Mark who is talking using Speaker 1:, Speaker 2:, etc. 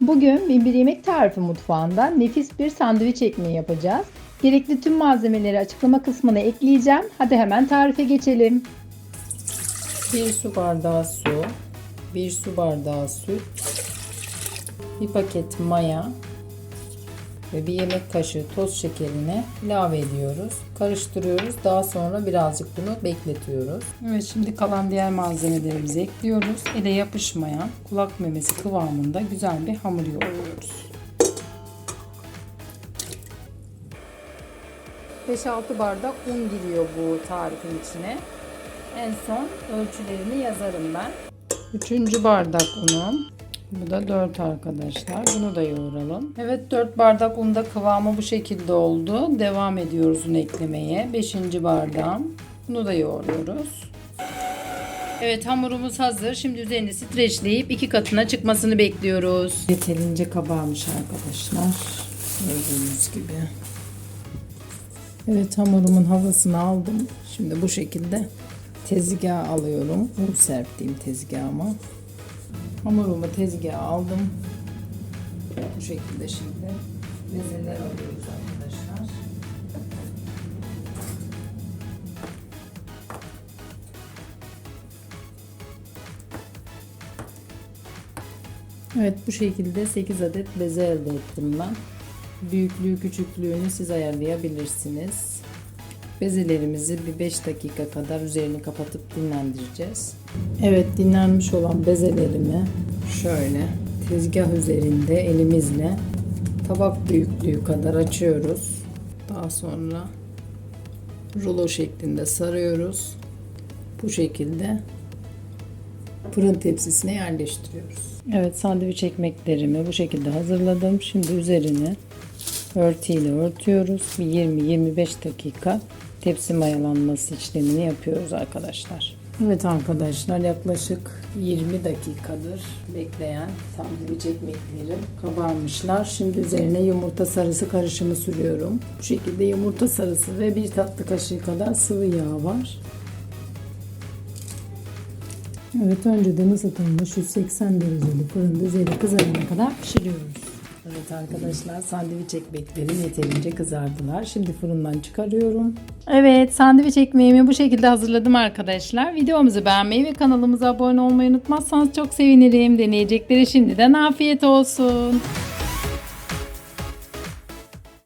Speaker 1: Bugün bin bir yemek tarifi mutfağında nefis bir sandviç ekmeği yapacağız. Gerekli tüm malzemeleri açıklama kısmına ekleyeceğim. Hadi hemen tarife geçelim.
Speaker 2: 1 su bardağı su, 1 su bardağı süt, 1 paket maya ve 1 yemek kaşığı toz şekerini ilave ediyoruz. Karıştırıyoruz. Daha sonra birazcık bunu bekletiyoruz. Evet şimdi kalan diğer malzemelerimizi ekliyoruz. Ele yapışmayan kulak memesi kıvamında güzel bir hamur yoğuruyoruz. 5-6 bardak un giriyor bu tarifin içine. En son ölçülerini yazarım ben. Üçüncü bardak unum. Bu da 4 arkadaşlar. Bunu da yoğuralım. Evet 4 bardak unda kıvamı bu şekilde oldu. Devam ediyoruz un eklemeye. 5. bardağım. Bunu da yoğuruyoruz. Evet hamurumuz hazır. Şimdi üzerini streçleyip iki katına çıkmasını bekliyoruz. Yeterince kabarmış arkadaşlar. Gördüğünüz gibi. Evet hamurumun havasını aldım. Şimdi bu şekilde tezgaha alıyorum. Un serptiğim tezgahıma. Hamurumu tezgaha aldım. Bu şekilde şimdi bezeler alıyoruz arkadaşlar. Evet bu şekilde 8 adet beze elde ettim ben. Büyüklüğü küçüklüğünü siz ayarlayabilirsiniz. Bezelerimizi bir 5 dakika kadar üzerini kapatıp dinlendireceğiz. Evet dinlenmiş olan bezelerimi şöyle tezgah üzerinde elimizle tabak büyüklüğü kadar açıyoruz. Daha sonra rulo şeklinde sarıyoruz. Bu şekilde fırın tepsisine yerleştiriyoruz. Evet sandviç ekmeklerimi bu şekilde hazırladım. Şimdi üzerini örtüyle örtüyoruz. Bir 20-25 dakika tepsi mayalanması işlemini yapıyoruz arkadaşlar. Evet arkadaşlar yaklaşık 20 dakikadır bekleyen sandviç ekmeklerim kabarmışlar. Şimdi üzerine yumurta sarısı karışımı sürüyorum. Bu şekilde yumurta sarısı ve bir tatlı kaşığı kadar sıvı yağ var. Evet önceden ısıtılmış 180 dereceli fırında üzeri kızarana kadar pişiriyoruz. Evet arkadaşlar sandviç ekmeklerim yeterince kızardılar. Şimdi fırından çıkarıyorum.
Speaker 1: Evet sandviç ekmeğimi bu şekilde hazırladım arkadaşlar. Videomuzu beğenmeyi ve kanalımıza abone olmayı unutmazsanız çok sevinirim. Deneyecekleri şimdiden afiyet olsun.